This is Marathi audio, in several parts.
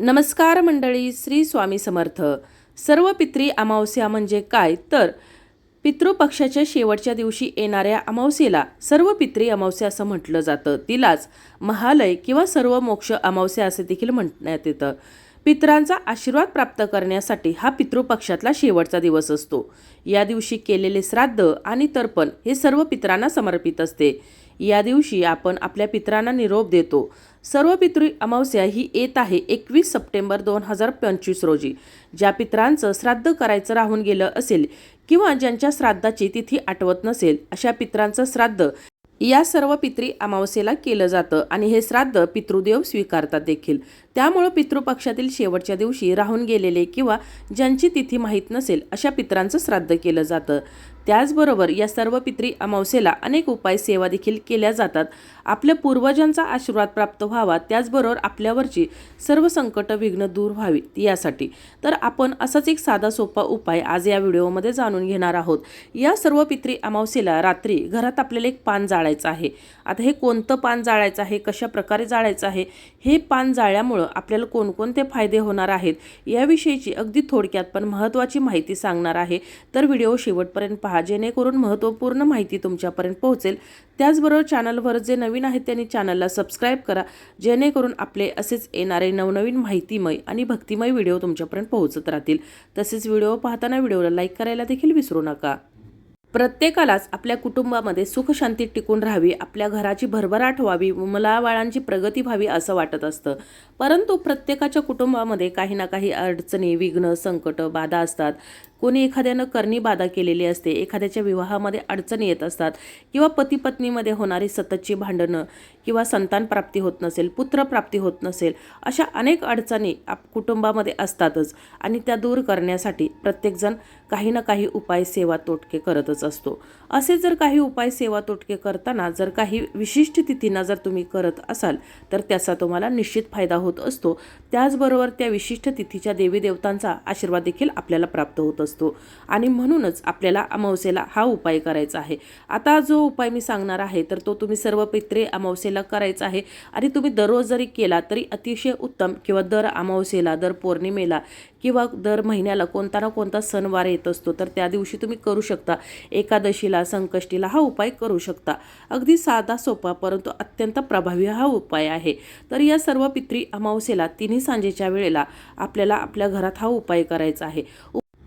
नमस्कार मंडळी श्री स्वामी समर्थ. सर्व पित्री अमावस्या म्हणजे काय? तर पितृपक्षाच्या शेवटच्या दिवशी येणाऱ्या अमावस्येला सर्व पित्री अमावस्या असं म्हटलं जातं. तिलाच महालय किंवा सर्व मोक्ष अमावस्या असे देखील म्हणण्यात येतं. पितरांचा आशीर्वाद प्राप्त करण्यासाठी हा पितृपक्षातला शेवटचा दिवस असतो. या दिवशी केलेले श्राद्ध आणि तर्पण हे सर्व पितरांना समर्पित असते. या दिवशी आपण आपल्या पितरांना निरोप देतो. सर्व पितृ अमावस्या ही येत आहे एकवीस सप्टेंबर दोन हजार पंचवीस रोजी. ज्या पितरांचं श्राद्ध करायचं राहून गेलं असेल किंवा ज्यांच्या श्राद्धाची तिथी आठवत नसेल अशा पितरांचं श्राद्ध या सर्व पितृ अमावस्येला केलं जातं आणि हे श्राद्ध पितृदेव स्वीकारतात देखील. त्यामुळं पितृपक्षातील शेवटच्या दिवशी राहून गेलेले किंवा ज्यांची तिथी माहीत नसेल अशा पितरांचं श्राद्ध केलं जातं. त्याचबरोबर या सर्व पितरी अमावस्येला अनेक उपाय सेवा देखील केल्या जातात. आपल्या पूर्वजांचा आशीर्वाद प्राप्त व्हावा त्याचबरोबर आपल्यावरची सर्व संकट विघ्न दूर व्हावीत यासाठी. तर आपण असाच एक साधा सोपा उपाय आज या व्हिडिओमध्ये जाणून घेणार आहोत. या सर्व पितरी अमावस्येला रात्री घरात आपल्याला एक पान जाळायचं आहे. आता हे कोणतं पान जाळायचं आहे? कशा प्रकारे जाळायचं आहे? हे पान जाळल्यामुळं आपल्याला कोणकोणते फायदे होणार आहेत? याविषयीची अगदी थोडक्यात पण महत्त्वाची माहिती सांगणार आहे. तर व्हिडिओ शेवटपर्यंत पहा. जेणेकरून महत्त्वपूर्ण माहिती तुमच्यापर्यंत पोहोचेल. त्याचबरोबर चॅनलवर जे नवीन आहेत त्यांनी चॅनलला सबस्क्राईब करा जेणेकरून आपले असेच येणारे नवनवीन माहितीमय आणि भक्तिमय व्हिडिओ तुमच्यापर्यंत पोहोचत राहतील. तसेच व्हिडिओ पाहताना व्हिडिओला लाईक करायला देखील विसरू नका. प्रत्येकालाच आपल्या कुटुंबामध्ये सुखशांती टिकून राहावी आपल्या घराची भरभराट व्हावी मुलाबाळांची प्रगती व्हावी असं वाटत असतं. परंतु प्रत्येकाच्या कुटुंबामध्ये काही ना काही अडचणी विघ्न संकट बाधा असतात. कोणी एखाद्यानं करणी बाधा केलेली असते एखाद्याच्या विवाहामध्ये अडचणी येत असतात किंवा पती पत्नीमध्ये होणारी सततची भांडणं किंवा संतान प्राप्ती होत नसेल पुत्रप्राप्ती होत नसेल अशा अनेक अडचणी आप कुटुंबामध्ये असतातच आणि त्या दूर करण्यासाठी प्रत्येकजण काही ना काही उपाय सेवा तोटके करतच असतो. असे जर काही उपाय सेवा तोटके करताना जर काही विशिष्ट तिथींना जर तुम्ही करत असाल तर त्याचा तुम्हाला निश्चित फायदा होत असतो. त्याचबरोबर त्या विशिष्ट तिथीच्या देवी देवतांचा आशीर्वाद देखील आपल्याला प्राप्त होत असतो. आणि म्हणूनच आपल्याला अमावस्येला हा उपाय करायचा आहे. आता जो उपाय मी सांगणार आहे तर तो तुम्ही सर्व पित्रे अमावस्येला करायचा आहे. आणि तुम्ही दररोज जरी केला तरी अतिशय उत्तम किंवा दर अमावस्येला दर पौर्णिमेला किंवा दर महिन्याला कोणता ना कोणता सणवार येत असतो तर त्या दिवशी तुम्ही करू शकता. एकादशीला संकष्टीला हा उपाय करू शकता. अगदी साधा सोपा परंतु अत्यंत प्रभावी हा उपाय आहे. तर या सर्व पित्री अमावस्येला तिन्ही सांजेच्या वेळेला आपल्याला आपल्या घरात हा उपाय करायचा आहे.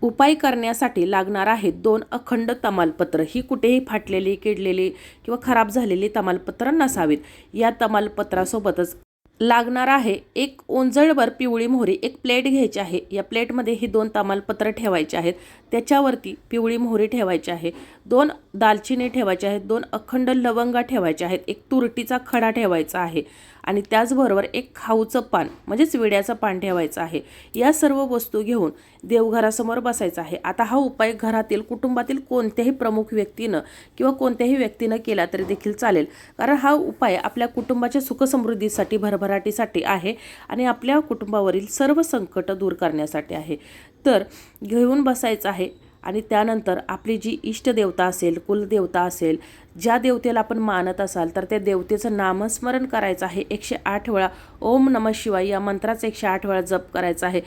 उपाय करण्यासाठी लागणार आहेत दोन अखंड तमालपत्र. ही कुठेही फाटलेली किडलेली किंवा खराब झालेली तमालपत्र नसावीत. या तमालपत्रासोबतच लागणार आहे एक ओंजळवर पिवळी मोहरी एक प्लेट घ्यायची आहे. या प्लेटमध्ये ही दोन तमालपत्र ठेवायची आहेत. त्याच्यावरती पिवळी मोहरी ठेवायची आहे दोन दालचिनी ठेवायचे आहेत दोन अखंड लवंगा ठेवायच्या आहेत एक तुरटीचा खडा ठेवायचा आहे आणि त्याचबरोबर एक खाऊचं पान म्हणजेच विड्याचं पान ठेवायचं आहे. या सर्व वस्तू घेऊन देवघरासमोर बसायचं आहे. आता हा उपाय घरातील कुटुंबातील कोणत्याही प्रमुख व्यक्तीनं किंवा कोणत्याही व्यक्तीनं केला तरी देखील चालेल. कारण हा उपाय आपल्या कुटुंबाच्या सुखसमृद्धीसाठी भरभराटीसाठी आहे आणि आपल्या कुटुंबावरील सर्व संकट दूर करण्यासाठी आहे. तर घेऊन बसायचं आहे. आणि त्यानंतर आपली जी इष्टदेवता असेल कुलदेवता असेल ज्या देवतेला आपण मानत असाल तर त्या देवतेचं नामस्मरण करायचं आहे. एकशे आठ वेळा ओम नम शिवाय या मंत्राचा एकशे आठ वेळा जप करायचा आहे.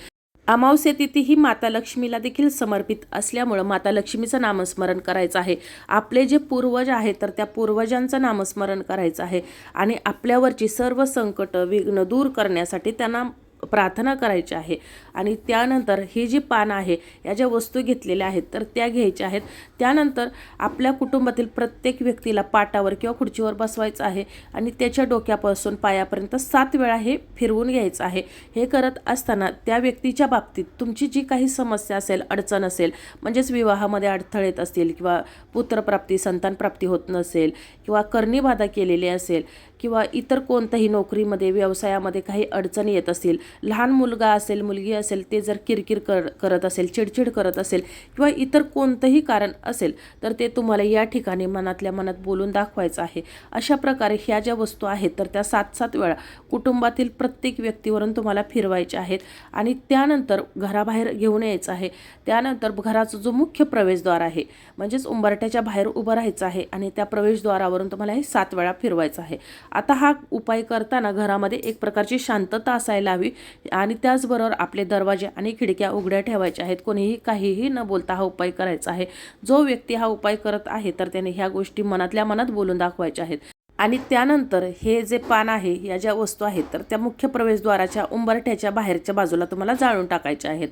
अमावस्या तिथी ही माता लक्ष्मीला देखील समर्पित असल्यामुळं माता लक्ष्मीचं नामस्मरण करायचं आहे. आपले जे पूर्वज आहेत तर त्या पूर्वजांचं नामस्मरण करायचं आहे. आणि आपल्यावरची सर्व संकट विघ्न दूर करण्यासाठी त्यांना प्रार्थना करायची आहे. आणि त्यानंतर ही जी पानं आहे या ज्या वस्तू घेतलेल्या आहेत तर त्या घ्यायच्या आहेत. त्यानंतर आपल्या कुटुंबातील प्रत्येक व्यक्तीला पाटावर किंवा खुर्चीवर बसवायचं आहे आणि त्याच्या डोक्यापासून पायापर्यंत सात वेळा हे फिरवून घ्यायचं आहे. हे करत असताना त्या व्यक्तीच्या बाबतीत तुमची जी काही समस्या असेल अडचण असेल म्हणजेच विवाहामध्ये अडथळे येत असतील किंवा पुत्रप्राप्ती संतानप्राप्ती होत नसेल किंवा करणीबाधा केलेली असेल किंवा इतर कोणत्याही नोकरीमध्ये व्यवसायामध्ये काही अडचणी येत असतील लहान मुलगा असेल मुलगी असेल ते जर किरकिर कर करत असेल चिडचिड करत असेल किंवा इतर कोणतंही कारण असेल तर ते तुम्हाला या ठिकाणी मनातल्या मनात बोलून दाखवायचं आहे. अशा प्रकारे ह्या ज्या वस्तू आहेत तर त्या सात सात वेळा कुटुंबातील प्रत्येक व्यक्तीवरून तुम्हाला फिरवायच्या आहेत आणि त्यानंतर घराबाहेर घेऊन यायचं आहे. त्यानंतर घराचा जो मुख्य प्रवेशद्वार आहे म्हणजेच उंबरट्याच्या बाहेर उभं राहायचं आहे आणि त्या प्रवेशद्वारावरून तुम्हाला हे सात वेळा फिरवायचं आहे. आता हा उपाय करताना घरामध्ये एक प्रकारची शांतता असायला हवी आणि त्याचबरोबर आपले दरवाजे आणि खिडक्या उघड्या ठेवायच्या आहेत. कोणीही काहीही न बोलता हा उपाय करायचा आहे. जो व्यक्ती हा उपाय करत आहे तर त्याने ह्या गोष्टी मनातल्या मनात बोलून दाखवायच्या आहेत. आणि त्यानंतर हे जे पान आहे या ज्या वस्तू आहेत तर त्या मुख्य प्रवेशद्वाराच्या उंबरठ्याच्या बाहेरच्या बाजूला तुम्हाला जाळून टाकायच्या आहेत.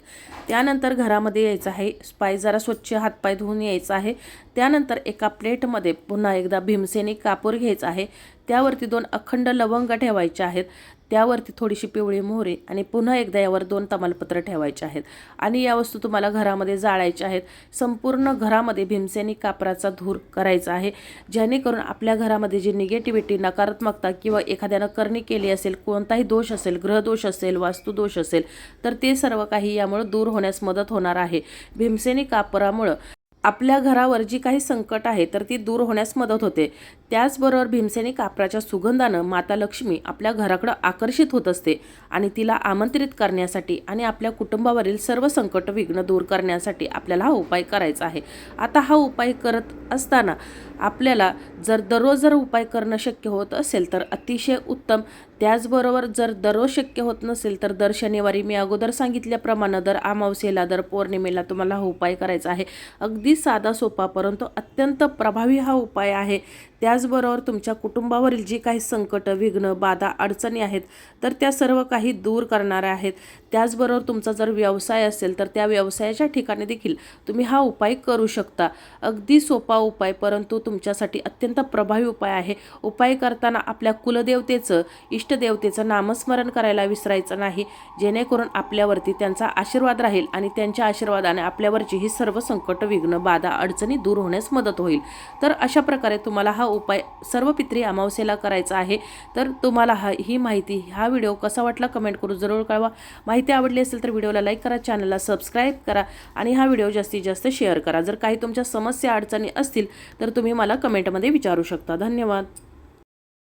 त्यानंतर घरामध्ये यायचं आहे पाय जरा स्वच्छ हातपाय धुवून यायचं आहे. त्यानंतर एका प्लेटमध्ये पुन्हा एकदा भीमसेनी कापूर घ्यायचा आहे. त्यावरती दोन अखंड लवंग ठेवायचे आहेत. त्यावरती थोडीशी पिवळी मोहरी आणि पुन्हा एकदा यावर दोन तमालपत्र ठेवायचे आहेत. आणि या वस्तू तुम्हाला घरामध्ये जाळायच्या आहेत. संपूर्ण घरामध्ये भीमसेनी कापराचा धूर करायचा आहे. जेणेकरून आपल्या घरामध्ये जी निगेटिव्हिटी नकारात्मकता किंवा एखाद्यानं करणी केली असेल कोणताही दोष असेल ग्रहदोष असेल वास्तुदोष असेल तर ते सर्व काही यामुळं दूर होण्यास मदत होणार आहे. भीमसेनी कापरामुळं आपल्या घरावर जी काही संकट आहे तर ती दूर होण्यास मदत होते. त्याचबरोबर भीमसेनी कापराच्या सुगंधानं माता लक्ष्मी आपल्या घराकडं आकर्षित होत असते आणि तिला आमंत्रित करण्यासाठी आणि आपल्या कुटुंबावरील सर्व संकट विघ्न दूर करण्यासाठी आपल्याला हा उपाय करायचा आहे. आता हा उपाय करत असताना आपल्याला जर दररोज जर उपाय करणं शक्य होत असेल तर अतिशय उत्तम. त्याचबरोबर जर दररोज शक्य होत नसेल तर दर शनिवारी मी अगोदर सांगितल्याप्रमाणे दर अमावस्येला दर पौर्णिमेला तुम्हाला हा उपाय करायचा आहे. अगदी साधा सोपा परंतु अत्यंत प्रभावी हा उपाय आहे. त्याचबरोबर तुमच्या कुटुंबावरील जी काही संकट विघ्न बाधा अडचणी आहेत तर त्या सर्व काही दूर करणाऱ्या आहेत. त्याचबरोबर तुमचा जर व्यवसाय असेल तर त्या व्यवसायाच्या ठिकाणी देखील तुम्ही हा उपाय करू शकता. अगदी सोपा उपाय परंतु तुम तुमच्यासाठी अत्यंत प्रभावी उपाय आहे. उपाय करताना आपल्या कुलदेवतेचं इष्टदेवतेचं नामस्मरण करायला विसरायचं नाही. जेणेकरून आपल्यावरती त्यांचा आशीर्वाद राहील आणि त्यांच्या आशीर्वादाने आपल्यावरची ही सर्व संकट विघ्न बाधा अडचणी दूर होण्यास मदत होईल. तर अशा प्रकारे तुम्हाला हा उपाय सर्व पित्री अमावस्येला करायचा आहे. तर तुम्हाला हा ही माहिती हा व्हिडिओ कसा वाटला कमेंट करून जरूर कळवा. माहिती आवडली असेल तर व्हिडिओला लाईक करा चॅनलला सबस्क्राईब करा आणि हा व्हिडिओ जास्तीत जास्त शेअर करा. जर काही तुमच्या समस्या अडचणी असतील तर तुम्ही तुम्ही मला कमेंटमध्ये विचारू शकता. धन्यवाद.